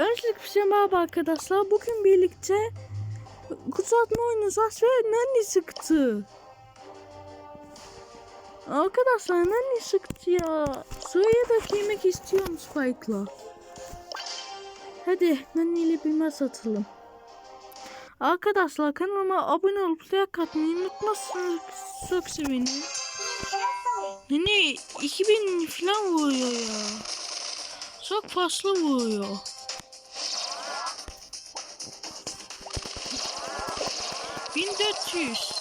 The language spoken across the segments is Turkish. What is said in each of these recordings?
Öncelikle şey merhaba arkadaşlar. Bugün birlikte kutlatma oynayacağız ve Nani sıktı. Arkadaşlar Nani sıktı ya. Sıraya da giymek istiyorum Spike'la. Hadi Nani ile bir maç atalım. Arkadaşlar kanalıma abone olup like atmayı unutmazsanız çok sevinirim. Nani 2000 falan vuruyor ya. Çok fazla vuruyor. Bin dört yüz.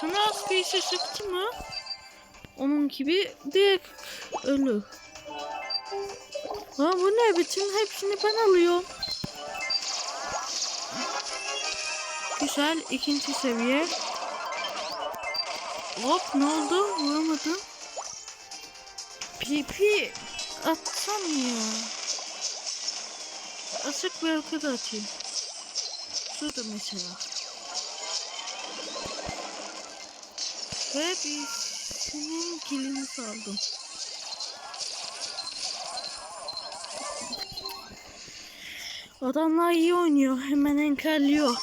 Sana az bir şey sıktı mı? Onun gibi direkt ölür. Lan bu ne? Bütün hepsini ben alıyorum. Güzel. ikinci seviye. Hop ne oldu? Vuramadım. Pipi atsam ya. Açık bir arkada atayım. Şurada mesela. Ve bir senin kilini saldım. Adamlar iyi oynuyor. Hemen engelliyor.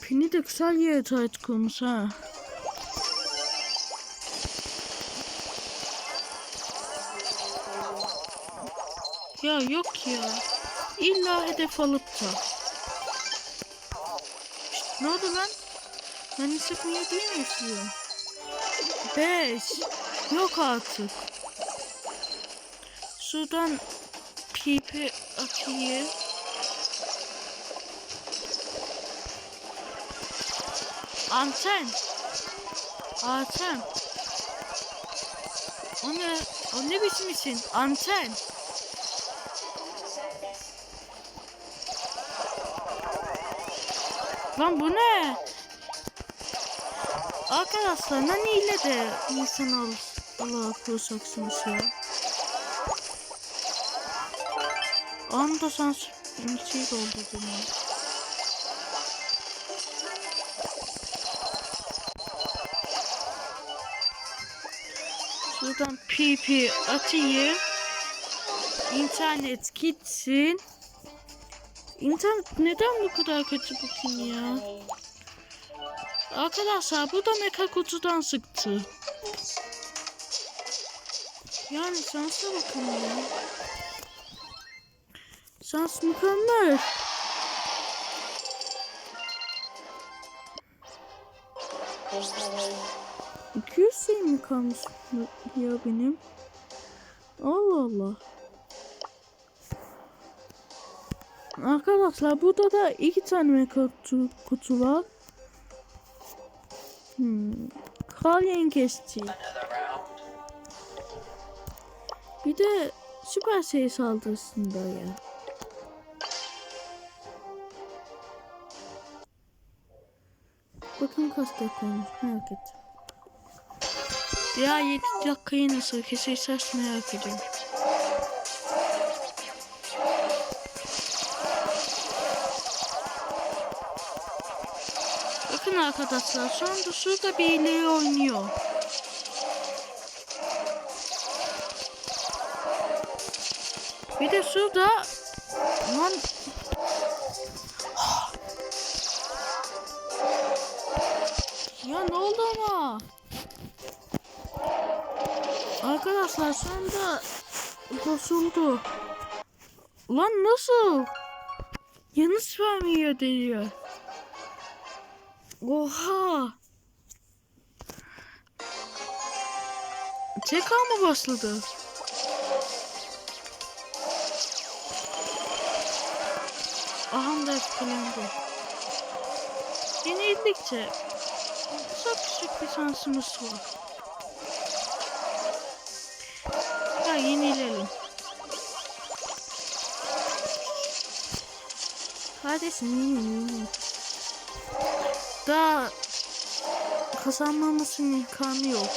Pini de güzel yere tight kurmuş ha. Ya yok ya. İlla hedef alıp da. Ne oldu lan? Ben sıkmaya değil mi istiyorum? Beş. Yok artık. Şuradan pipi atayım. Anten. Anten. O ne? O ne biçim için? Anten. Lan bu ne? Arkadaşlar Nani ile de insan ol Allah korusaksınız ya. Anda sans şey doldurdum ya. Şuradan PP atayım. İnternet gitsin. İnternet neden bu kadar kötü bugün ya? Arkadaşlar bu da meka kutudan sıktı. Yani şansa bakın ya. Şans mükemmel. İki yüz şey mi kalmış ya benim? Allah Allah. Arkadaşlar burada da iki tane kutu, kutu var. Hmm. Kral yengeççi. Bir de süper şey saldırısında ya. Bakın kaç dakika olmuş merak et. Ya 7 dakikayı nasıl keseceğiz merak ediyorum. Arkadaşlar şu anda şurada birileri oynuyor. Bir de şurada lan ya ne oldu ama? Arkadaşlar şu anda bozuldu. Lan nasıl? Yanlış vermiyor diyor. Oha. Tekrar mı başladı? Aham da etkilendi. Yenildikçe çok küçük bir şansımız var. Ha yenilelim. Kardeşim daha kazanmamızın imkanı yok.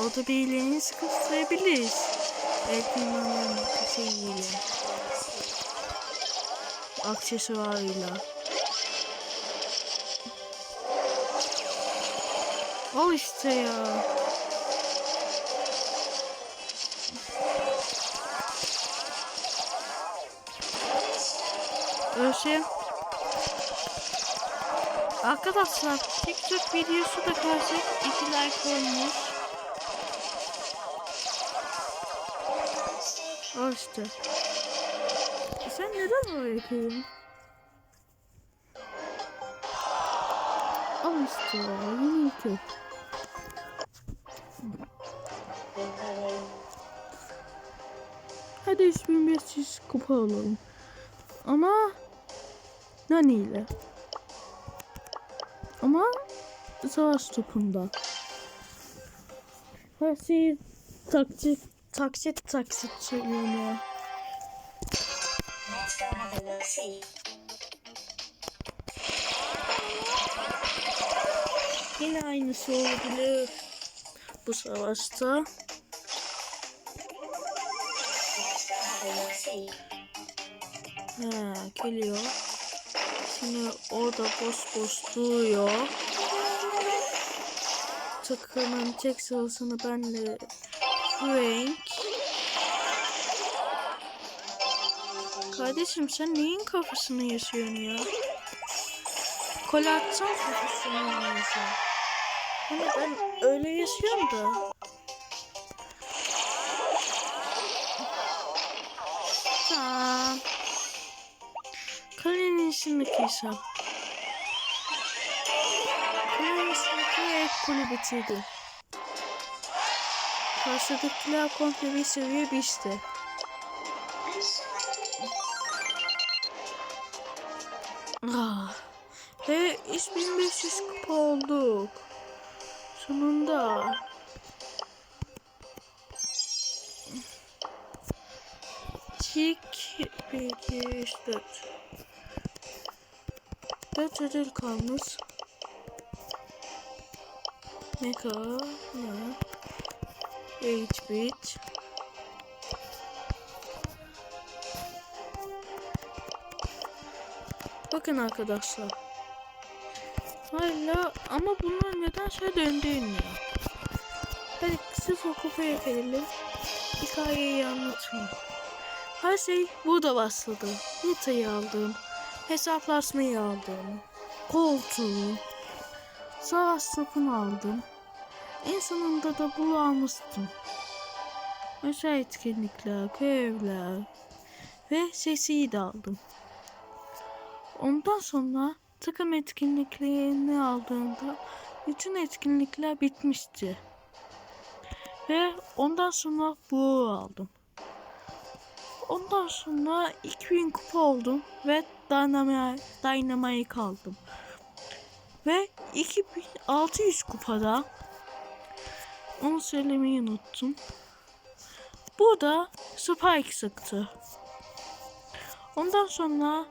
O da bir ilerini sıkıştırabiliriz. Belki inanırım bir şey ile. Aksesuarıyla. Al işte ya. Ölçü. Arkadaşlar TikTok videosu da karşı 2 like olmuş. Al işte. Sen neden böyle yapıyorsun? Al işte iki. Hadi 3500 kupa alalım. Ama Nani ile. Ama savaş topunda. Her şeyi taksit taksit taksit look-see. Yine aynısı olabilir bu savaşta. Ha, geliyor. Şimdi orada boş boş duruyor. Takımın tek sırasını benle Frank. Kardeşim sen neyin kafasını yaşıyorsun ya? Kol atsan kafasını yaşıyorsun. Hani ben öyle yaşıyorum da. İçindeki hesap. Golü bitirdi. Karşıdakiler komple bir seviye biçti. Ah. Ve 3500 kupa olduk. Sonunda. Tik 1, 2, 3, 4. 4 ödül kalmış. Mega. Ne? 8 bit. Bakın arkadaşlar. Hala ama bunlar neden şey döndürmüyor? Hadi sıfır kupaya gelelim. Hikayeyi anlatayım. Her şey burada başladı. Nita'yı aldım. Hesaplaşmayı aldım. Koltuğu. Savaş topunu aldım. En sonunda da bunu almıştım. Özel etkinlikler, görevler ve sesiyi de aldım. Ondan sonra takım etkinliklerini aldığımda bütün etkinlikler bitmişti. Ve ondan sonra bu aldım. Ondan sonra 2000 kupa oldum ve Dynamite, Dynamite aldım. Ve 2600 kupada onu söylemeyi unuttum. Bu da Spike sıktı. Ondan sonra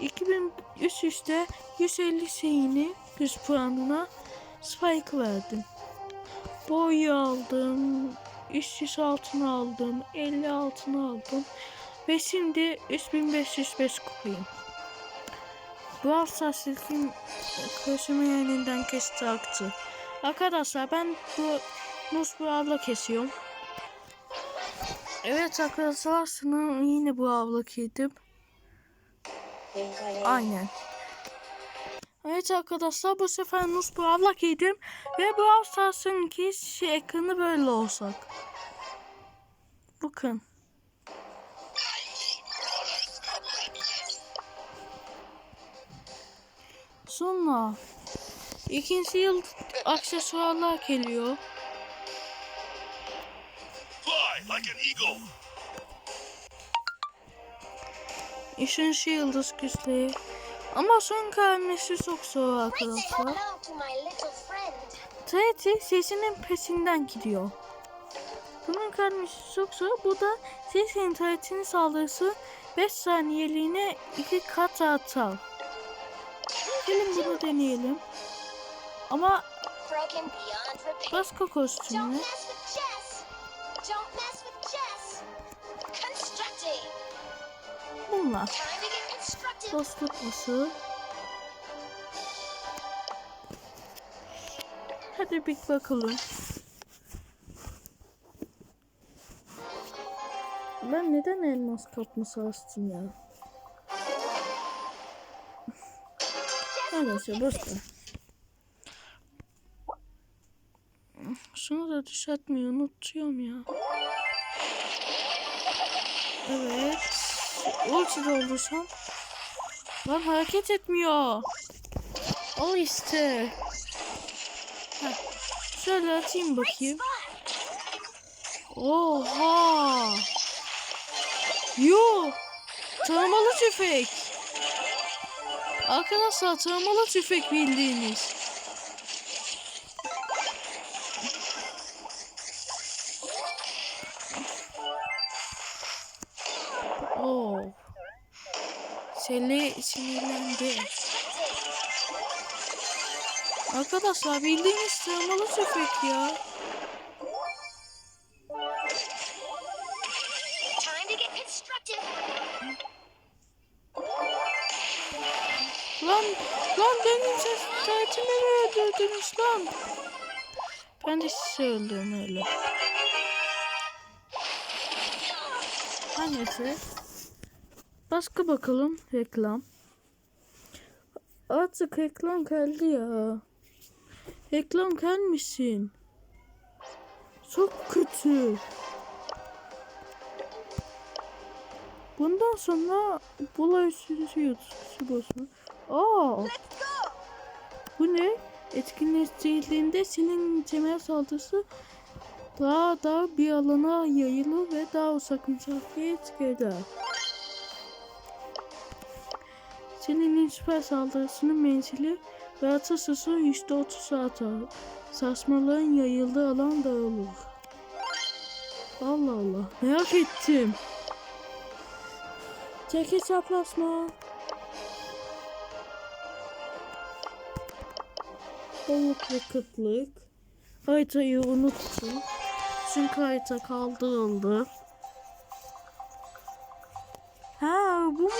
2000 üst üste 150 şeyini 100 puanına Spike verdim. Boyu aldım. 300 altın aldım. 50 altın aldım. Ve şimdi 3505 kupayım. Bu hassasiyetin koşumu yerinden kesti aktı. Arkadaşlar ben bu Nus bu abla kesiyorum. Evet arkadaşlar şunu yine bu abla yedim. Aynen. Evet arkadaşlar bu sefer Nus bu abla yedim. Ve bu haftasının ki ekranı böyle olacak. Bakın. Sonra ikinci yıl aksesuarlar geliyor. Fly like an eagle. Üçüncü yıldız güçleri. Ama son gelmesi çok zor arkadaşlar. TRT sesinin peşinden gidiyor. Bunun karmaşası çok zor. Bu da ses internetinin saldırısı 5 saniyeliğine 2 kat artar. Gelin bunu deneyelim. Ama başka. Constructing. Bunlar. Dostluk ısı. Hadi bir bakalım. Ben neden elmas kapması astım ya? Boş ver. Şunu da düşertmeyi unutuyorum ya. Evet. Ulti doldursam. Lan hareket etmiyor. Al işte. Heh. Şöyle atayım bakayım. Oha. Yo. Taramalı tüfek. Arkadaşlar taramalı tüfek bildiğiniz. Oo. Seni sinirlendi. Arkadaşlar bildiğiniz sığmalı tüfek ya. Lan benim ses saatimi mi öldürdünüz lan? Ben de sizi öldüm öyle. Hangisi? Başka bakalım reklam. Artık reklam geldi ya. Reklam gelmişsin. Çok kötü. Bundan sonra bulay sürüsü basma. Aa. Bu ne? Etkinleştirildiğinde senin temel saldırısı daha dar bir alana yayılır ve daha uzak mesafeye etkiler. Senin süper saldırısının menzili ve atış hızı %30 artar. Yayıldığı alan dağılır. Allah Allah. Merak ettim. Çek hesaplaşma. Bolluk ve kıtlık. Haritayı unuttum. Çünkü harita kaldırıldı. Ha bu mu?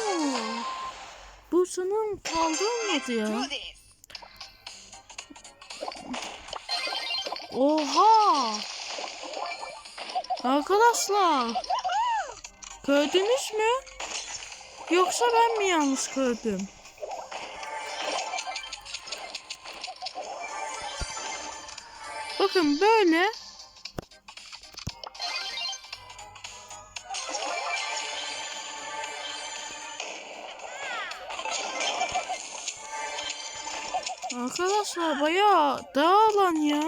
Bu sanırım kaldırılmadı ya. Oha! Arkadaşlar! Gördünüz mü? Yoksa ben mi yanlış gördüm? Bakın böyle Arkadaşlar bayağı dağılan ya.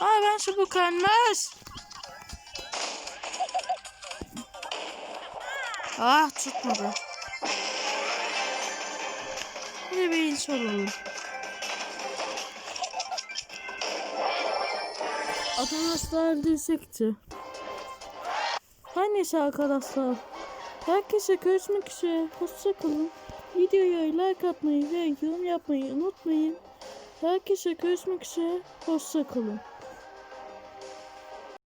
Aa ben şu bu kalmaz. Ah tutmadı. Yine bir ilç olalım. Arkadaşlar dirsekti. Her neyse arkadaşlar. Herkese görüşmek üzere. Hoşçakalın. Videoya like atmayı ve yorum yapmayı unutmayın. Herkese görüşmek üzere. Hoşçakalın.